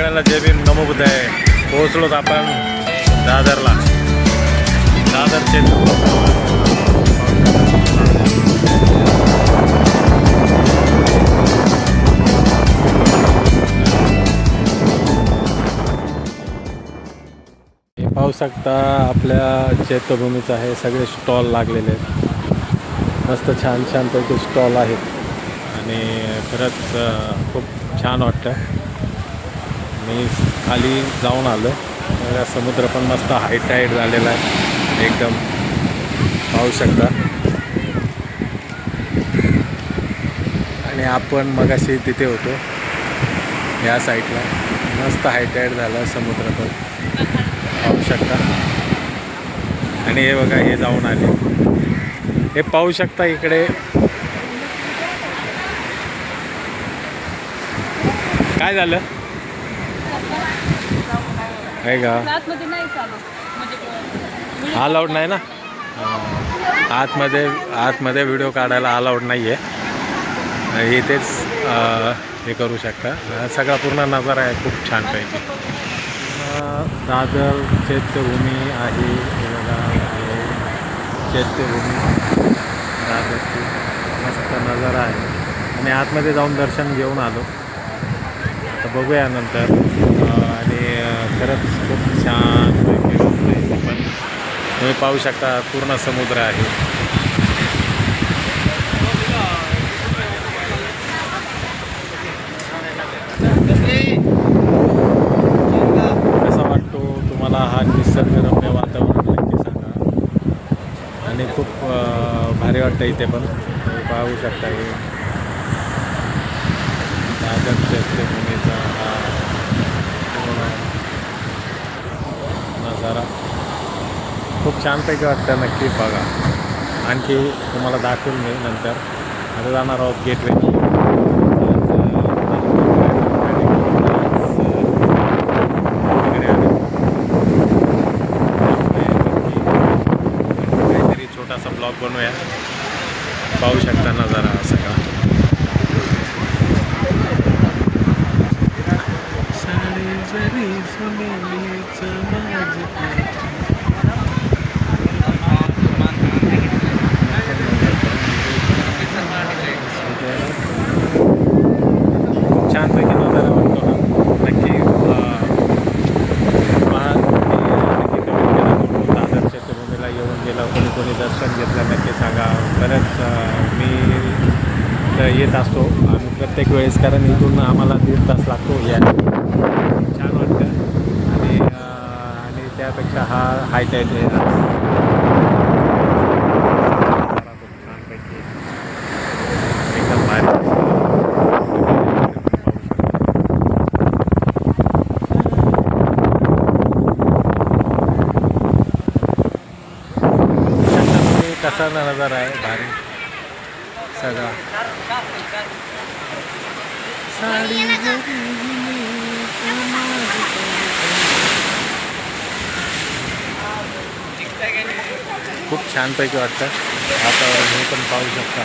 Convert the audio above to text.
सगळ्यांना जय भीम. नमो आहे पोहोचलोत आपण दादरला. दादर पाहू शकता आपल्या चैत्यभूमीचं आहे. सगळे स्टॉल लागलेले आहेत. मस्त छान छानपैकी स्टॉल आहेत. आणि खरंच खूप छान वाटतं. मी खाली जाऊन आलो. तर समुद्र पण मस्त हायटाईट झालेला आहे. एकदम पाहू शकता. आणि आपण मगाशी तिथे होतो. या साईडला मस्त हायटाईट झाला समुद्र पण पाहू शकता. आणि हे बघा हे जाऊन आले. हे पाहू शकता इकडे. काय झालं? आहे का? आतमध्ये नाही चालू. म्हणजे अलाउड नाही ना. आतमध्ये आतमध्ये व्हिडिओ काढायला अलाउड नाही आहे इथेच हे करू शकता. सगळा पूर्ण नजारा आहे खूप छानपैकी दादर चैत्यभूमी आहे. चैत्यभूमी दादरची मस्त नजारा आहे. आणि आतमध्ये जाऊन दर्शन घेऊन आलो. तर बघूया नंतर. खरंच खूप छान पण. तुम्ही पाहू शकता पूर्ण समुद्र आहे. कसा वाटतो तुम्हाला हा निसर्गरम्य वातावरण नक्की सांगा. आणि खूप भारी वाटतं इथे पण. तुम्ही पाहू शकता हे. दादर चैत्यभूमीचा हा पूर्ण नजारा खूप छानपैकी वाटतं नक्की बघा. आणखी तुम्हाला दाखवून मी नंतर. आता जाणार आहोत गेटवे काहीतरी छोटासा ब्लॉग बनवूया. पाहू शकता नजारा हा सगळा साडी जरी सोनेलीच माझी खूप छानपैकी नजारा वाटतो हा नक्की अं, महा- नक्की कमेंट करा कोण कोण दादर चैत्यभूमीला येऊन गेलं कोणी कोणी दर्शन घेतलं नक्की सांगा खरंच अं, मी येत असतो आम्ही प्रत्येक वेळेस कारण इथून आम्हाला दीड तास लागतो या. छान वाटतं. आणि आणि त्यापेक्षा हा हायटाईट आहे एकदम भारी. कसा नजारा आहे? भारी. सगळा साडी खूप छानपैकी वाटतं आता हे? पण पाहू शकता